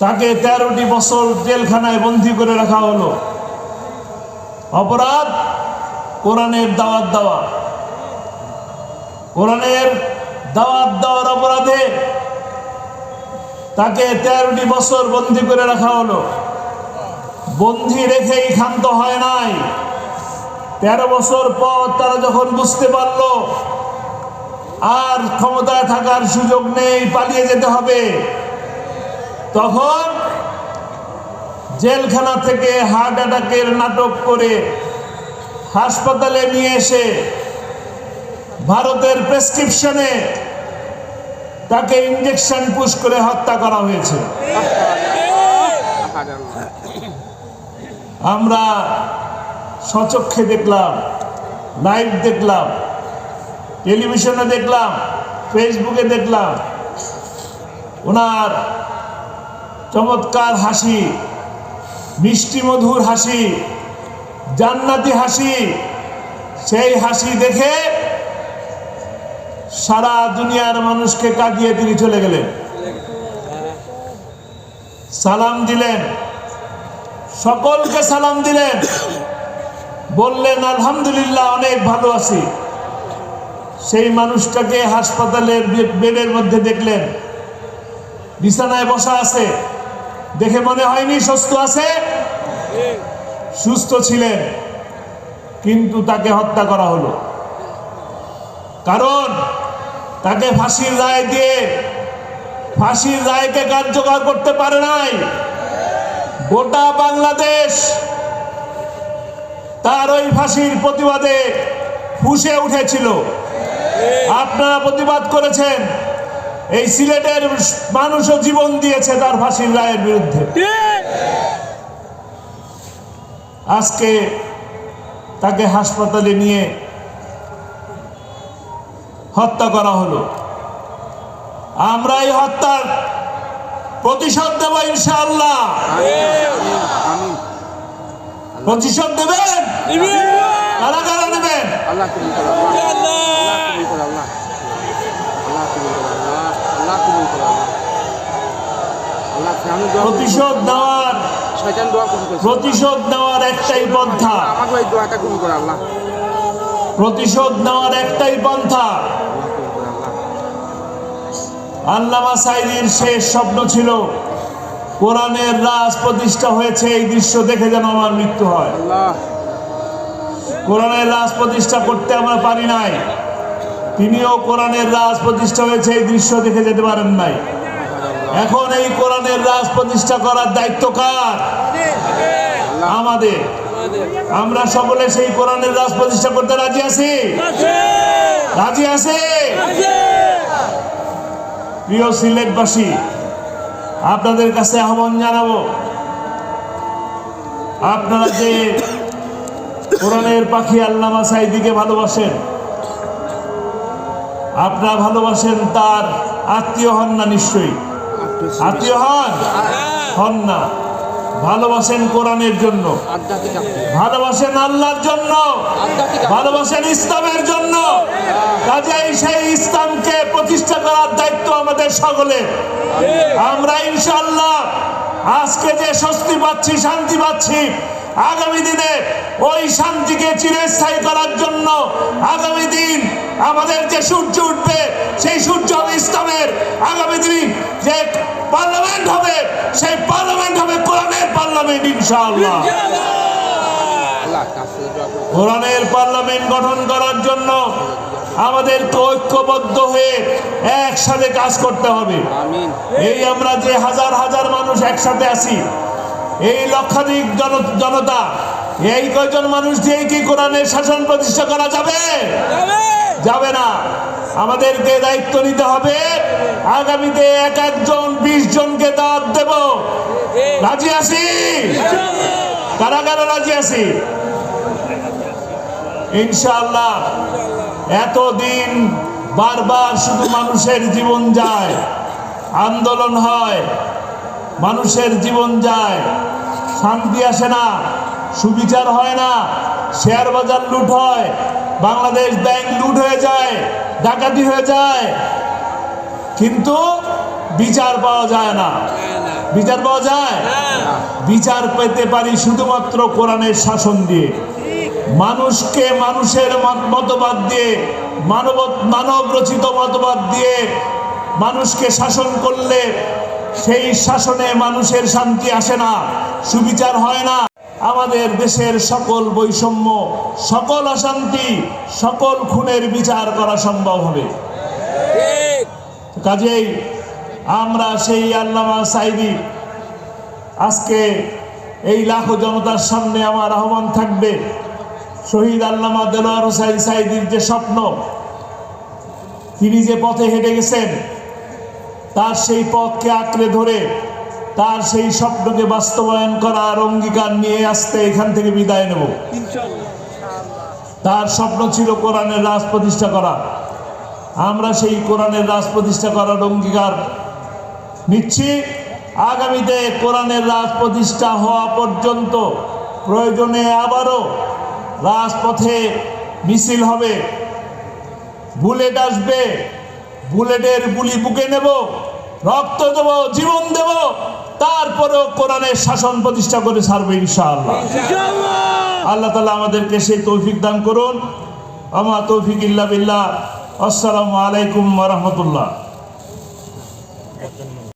তাকে তেরোটি বছর জেলখানায় বন্দি করে রাখা হলো। অপরাধ কোরআনের দাওয়াত দেওয়া। কোরআনের দাওয়াত দেওয়ার অপরাধে তাকে তেরোটি বছর বন্দি করে রাখা হলো। বন্দি রেখেই ক্ষান্ত হয় নাই। তেরো বছর পর তারা যখন বুঝতে পারল, আর ক্ষমতায় থাকার সুযোগ নেই, পালিয়ে যেতে হবে। তখন জেলখানা থেকে হার্ট অ্যাটাকের নাটক করে হাসপাতালে নিয়ে এসে ভারতের প্রেসক্রিপশনে তাকে ইঞ্জেকশন পুশ করে হত্যা করা হয়েছে। আমরা সচক্ষে দেখলাম লাইভ দেখলাম টেলিভিশনে দেখলাম ফেসবুকে দেখলাম, ওনার চমৎকার হাসি, মিষ্টি মধুর হাসি, জান্নাতি হাসি, সেই হাসি দেখে সারা দুনিয়ার মানুষকে কাঁদিয়ে তিনি চলে গেলেন। সালাম দিলেন। সকলকে সালাম দিলেন। বললেন, আলহামদুলিল্লাহ, অনেক ভালো আছি। সেই মানুষটাকে হাসপাতালের বেডের মধ্যে দেখলেন। বিছানায় বসা আছে। দেখে মনে হয়নি সুস্থ আছে? সুস্থ ছিলেন, কিন্তু তাকে হত্যা করা হলো। কারণ তাকে ফাঁসির রায় দিয়ে, ফাঁসির রায়কে কার্যকর করতে পারে নাই। গোটা বাংলাদেশ তার ওই ফাঁসির প্রতিবাদে ফুসে উঠেছিল। আপনারা প্রতিবাদ করেছেন। এই সিলেটের মানুষও জীবন দিয়েছে তার ফাঁসির রায়ের বিরুদ্ধে। আজকে তাকে হাসপাতালে নিয়ে হত্যা করা হলো। আমরা এই হত্যার প্রতিশোধ দেব ইনশাআল্লাহ। প্রতিশোধ দেবেন? কারা কারা নেবেন আল্লাহ কবুল করো আল্লাহ কবুল করো আল্লাহ আল্লাহ কবুল করো আল্লাহ আল্লাহ কবুল করো আল্লাহ আল্লাহ আমি দোয়া করি। প্রতিশোধ করো প্রতিশোধ নেওয়ার একটাই পন্থা। প্রতিশোধ নেওয়ার একটাই পন্থা। আল্লামা সাইদির শেষ স্বপ্ন ছিল কোরআনের রাজ প্রতিষ্ঠা হয়েছে এই দৃশ্য দেখে যেন আমার মৃত্যু হয়। কোরআনের রাজ প্রতিষ্ঠা করতে আমরা পারি নাই। তিনিও কোরআনের রাজ প্রতিষ্ঠা হয়েছে এই দৃশ্য দেখে যেতে পারেন নাই। এখন এই কোরআনের রাজ প্রতিষ্ঠা করার দায়িত্ব কার? আমাদের। আমরা সকলে সেই কোরআনের রাজ প্রতিষ্ঠা করতে রাজি আছি? রাজি আছি? প্রিয় সিলেটবাসী, আপনাদের কাছে আহ্বান জানাব, আপনারা যে কোরআনের পাখি আল্লামা সাইদিকে ভালোবাসেন, আপনারা ভালোবাসেন তার আত্মীয় হন না নিশ্চয়ই। আত্মীয় হন? হন না। ভালোবাসেন কোরআনের জন্য। ভালোবাসেন আল্লাহর জন্য। ভালোবাসেন ইসলামের জন্য। কাজেই সেই ইসলামকে প্রতিষ্ঠা করার দায়িত্ব আমাদের সকলে আমরা ইনশাল্লাহ আজকে যে স্বস্তি পাচ্ছি, শান্তি পাচ্ছি, আগামী দিনে ওই শান্তিকে চিরস্থায়ী করার জন্য আগামী দিন আমাদের যে সূর্য উঠবে সেই সূর্য হবে ইসলামের। আগামী দিন যে পার্লামেন্ট হবে সেই পার্লামেন্ট হবে কোরআনের পার্লামেন্ট ইনশাআল্লাহ। কোরআনের পার্লামেন্ট গঠন করার জন্য আমাদেরকে ঐক্যবদ্ধ হয়ে একসাথে কাজ করতে হবে। এই আমরা যে হাজার হাজার মানুষ একসাথে আছি এই লক্ষাধিক জন- জনতা এই কয়জন মানুষ দিয়ে কি কোরআনের শাসন প্রতিষ্ঠা করা যাবে? যাবে। না। আমাদেরকে দায়িত্ব নিতে হবে। আগামীতে এক একজন বিশ জনকে দাঁত দেব। রাজি আছি? কারা কারা রাজি আছি? ইনশাল্লাহ এতদিন বারবার শুধু মানুষের জীবন যায় আন্দোলন হয় মানুষের জীবন যায় শান্তি আসে না। সুবিচার হয় না। শেয়ার বাজার লুট হয়। বাংলাদেশ ব্যাংক লুট হয়ে যায়, ডাকাতি হয়ে যায়। কিন্তু বিচার পাওয়া যায় না। বিচার পাওয়া যায়? বিচার পেতে পারি শুধুমাত্র কোরআনের শাসন দিয়ে। মানুষকে মানুষের মত- মতবাদ দিয়ে মানব মানব রচিত মতবাদ দিয়ে মানুষকে শাসন করলে সেই শাসনে মানুষের শান্তি আসে না, সুবিচার হয় না। আমাদের দেশের সকল বৈষম্য, সকল অশান্তি, সকল খুনের বিচার করা সম্ভব হবে। কাজেই আমরা সেই আল্লামা সাইদি, আজকে এই লাখো জনতার সামনে আমার আহ্বান থাকবে, শহীদ আল্লামা দেলোয়ার হোসাইন সাইদির যে স্বপ্ন, তিনি যে পথে হেঁটে গেছেন, তার সেই পথকে আঁকড়ে ধরে তার সেই স্বপ্নকে বাস্তবায়ন করার অঙ্গীকার নিয়ে আসতে এখান থেকে বিদায় নেব। তার স্বপ্ন ছিল কোরআনের রাজ প্রতিষ্ঠা করা। আমরা সেই কোরআনের রাজ প্রতিষ্ঠা করার অঙ্গীকার নিচ্ছি। আগামীতে কোরআনের রাজ প্রতিষ্ঠা হওয়া পর্যন্ত প্রয়োজনে আবারও রাজপথে মিছিল হবে। বুলেট আসবে। বুলেটের গুলি বুকে নেব, রক্ত দেব, জীবন দেব। তারপরেও কোরআনের শাসন প্রতিষ্ঠা করে সারবে ইনশাআল্লাহ। আল্লাহ তালা আমাদেরকে সেই তৌফিক দান করুন। আমা তৌফিক ইল্লা বিল্লাহ। আসসালামু আলাইকুম রহমতুল্লাহ।